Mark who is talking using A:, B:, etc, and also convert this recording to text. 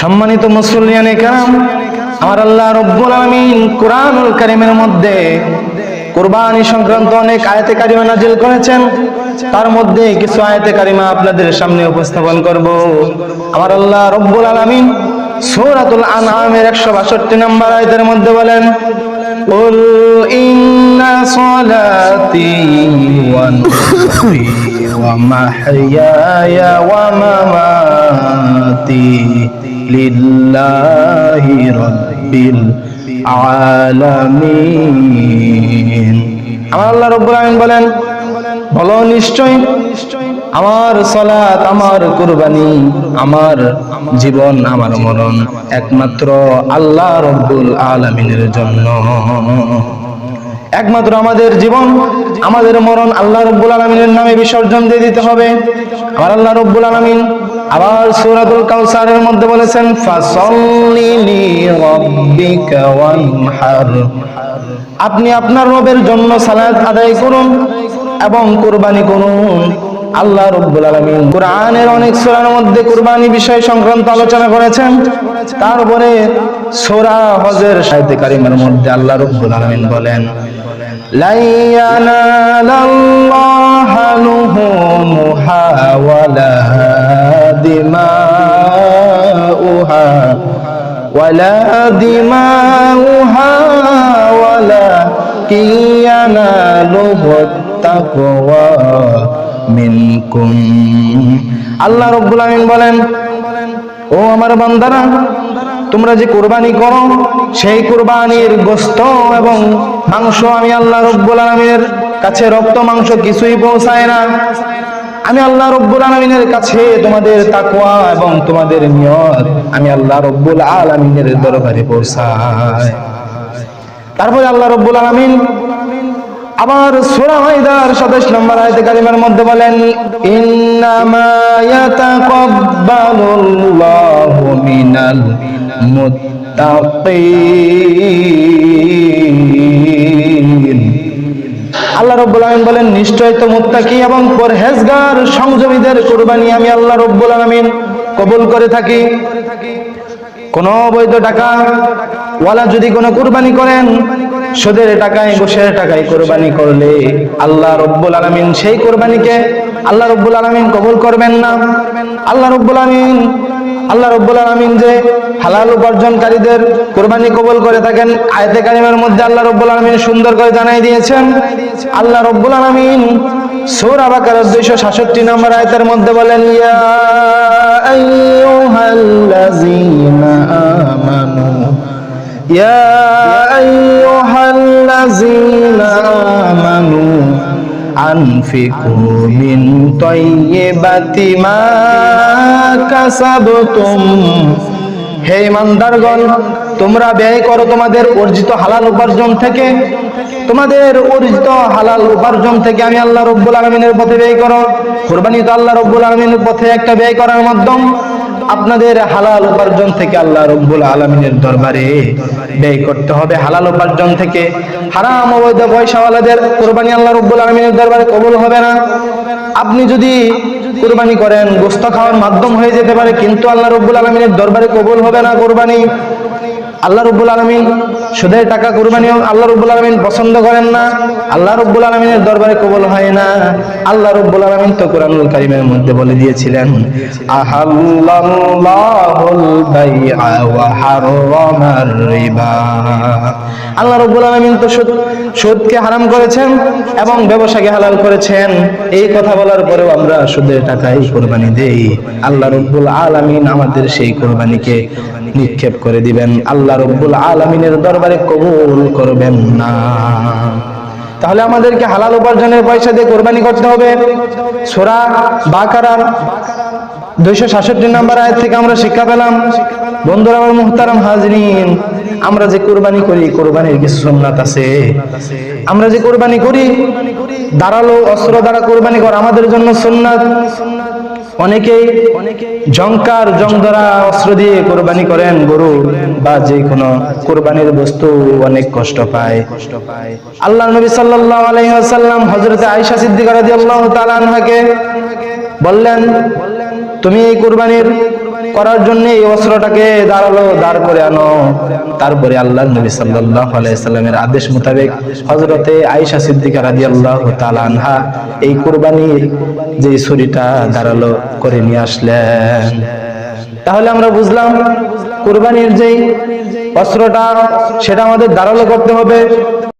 A: সম্মানিত মুসলিয়ানে কারাম, আমার আল্লাহ রব্বুল আলমিন কোরআনুল কারিমের মধ্যে কোরবানি সংক্রান্ত অনেক আয়াতে কারিমা নাজিল করেছেন। তার মধ্যে কিছু আয়াতে কারিমা আপনাদের সামনে উপস্থাপন করব। আমার আল্লাহ রব্বুল আলামিন সূরাতুল আনআমের 162 নম্বর আয়াতের মধ্যে বলেন قل إن صلاتي ونسكي ومحياي ومماتي لله رب العالمين আমার আল্লাহ রব্বুল আলামিন বলেন বলো নিশ্চয় আমার সলাত আমার কুরবানি, আমার জীবন, আমার মরণ একমাত্র আল্লাহ রব্বুল আলামিনের জন্য। একমাত্র আমাদের জীবন, আমাদের মরণ আল্লাহ রব্বুল আলমিনের নামে বিসর্জন দিয়ে দিতে হবে। আমার আল্লাহ রব্বুল আলমিন আবার সূরাতুল কাউসারের মধ্যে বলেছেন আপনি আপনার রবের জন্য সালাত আদায় করুন। এবং কুরবানি করুন আল্লাহ রব্বুল আলামিন কোরআনের অনেক সূরার মধ্যে কুরবানি বিষয় সংক্রান্ত আলোচনা করেছেন তারপরে সূরা হজের সাহিত্য কারিমের মধ্যে আল্লাহ রব্বুল আলামিন বলেন لا ينال الله لحومها ولا دماؤها ولا دماؤها ولكن يناله التقوى منكم আল্লাহ রব্বুল আমিন বলেন ও আমার বান্দারা তোমরা যে কোরবানি করো সেই কোরবানির গোস্ত এবং মাংস আমি আল্লাহ রব্বুল আলমিনের কাছে রক্ত মাংস কিছুই পৌঁছায় না আমি আল্লাহ রব্বুল আলমিনের কাছে তোমাদের তাকওয়া এবং তোমাদের নিয়ত আমি আল্লাহ রব্বুল আলমিনের দরবারে পৌঁছায় তারপরে আল্লাহ রব্বুল আলমিন আবার সূরা মাইদার 27 নম্বর আয়াতে কারিমার মধ্যে বলেন, ইন্নামা ইয়াতাকাব্বালুল্লাহু মিনাল মুত্তাকিন। আল্লাহ রব্বুল আলামিন বলেন, নিশ্চয় তো মুত্তাকি এবং পরহেজগার, সংযমীদের কুরবানি আমি আল্লাহ রব্বুল আলামিন কবুল করে থাকি। কোন অবৈধ টাকা ওয়ালা যদি কোনো কুরবানি করেন, সুদের টাকায় ঘুষের টাকায় কোরবানি করলে আল্লাহ রব্বুল আলামিন সেই কোরবানিকে আল্লাহ রব্বুল আলামিন কবুল করবেন না। আল্লাহ রব্বুল আলামিন, আল্লাহ রব্বুল আলামিন যে হালাল উপার্জনকারীদের কোরবানি কবুল করে থাকেন, আয়াতে কারিমের মধ্যে আল্লাহ রব্বুল আলামিন সুন্দর করে জানাই দিয়েছেন। আল্লাহ রব্বুল আলামিন সূরা বাকারার 266 নম্বর আয়াতের মধ্যে বলেন, ইয়া ইয়া আইয়ুহাল্লাযীনা আমানু আনফিকু মিন তাইয়্যিবাতি মা কাসাবতুম হে ইমানদারগণ, তোমরা ব্যয় করো তোমাদের অর্জিত হালাল উপার্জন থেকে। তোমাদের অর্জিত হালাল উপার্জন থেকে আমি আল্লাহ রব্বুল আলমিনের পথে ব্যয় করো। কোরবানি তো আল্লাহ রব্বুল আলমিনের পথে একটা ব্যয় করার মাধ্যম। আপনাদের হালাল উপার্জন থেকে আল্লাহ রব্বুল আলমিনের দরবারে ব্যয় করতে হবে। হালাল উপার্জন থেকে হারাম, অবৈধ পয়সাওয়ালাদের কোরবানি আল্লাহ রব্বুল আলমিনের দরবারে কবল হবে না। আপনি যদি কোরবানি করেন, গোস্ত খাওয়ার মাধ্যম হয়ে যেতে পারে, কিন্তু আল্লাহ রব্বুল আলমিনের দরবারে কবল হবে না কোরবানি। আল্লাহ রব্বুল আলমিন সুদের টাকা কোরবানিও আল্লাহ রব্বুল আলমিন পছন্দ করেন না, আল্লাহ রব্বুল আলমিনের দরবারে কবল হয় না। আল্লাহ রব্বুল আলমিন তো কোরআনুল কারিমের মধ্যে বলে দিয়েছিলেন আল্লাহ রব্বুল আলমিন তো সুদ, সুদকে হারাম করেছেন এবং ব্যবসাকে হালাল করেছেন। এই কথা বলার পরেও আমরা সুদের টাকায় কোরবানি দেই। আল্লাহ রব্বুল আলামিন আমাদের সেই কোরবানিকে নিক্ষেপ করে দিবেন। আল্লাহ রব্বুল আলামিনের দরবারে কবুল করবেন না। তাহলে আমাদেরকে হালাল উপার্জনের পয়সা দিয়ে কোরবানি করতে হবে। সোরা বাকারার দুইশো সাতষট্টি নাম্বার আয়ের থেকে আমরা শিক্ষা পেলাম। বন্ধুরা মুহতারাম হাজরিন, আমরা যে কোরবানি করি, কোরবানির কিছু সোমনাথ আছে। আমরা যে কোরবানি করি দাঁড়াল অস্ত্র দ্বারা কোরবানি করা আমাদের জন্য সুন্নাত। অনেকেই জঙ্কার জংধরা অস্ত্র দিয়ে কোরবানি করেন, গরু বা যে কোনো কোরবানির বস্তু অনেক কষ্ট পায় কষ্ট পায়। আল্লাহ নবী সাল্লাল্লাহু আলাইহি ওয়াসাল্লাম হযরতে আয়েশা সিদ্দিকা রাদিয়াল্লাহু তাআলা আনহাকে বললেন, তুমি এই কোরবানির করার জন্য এই অস্ত্রটাকে দাঁড়াল, দাঁড় করে আনো। তারপরে আল্লাহ নবী সাল্লাল্লাহু আলাইহি সাল্লামের আদেশ মোতাবেক হযরতে আয়েশা সিদ্দিকা রাদিয়াল্লাহু তাআলা আনহা এই কুরবানির যে ছুরিটা দাঁড়াল করে নিয়ে আসলেন। তাহলে আমরা বুঝলাম, কুরবানির যেই অস্ত্রটা, সেটা আমাদের ধারালো করতে হবে।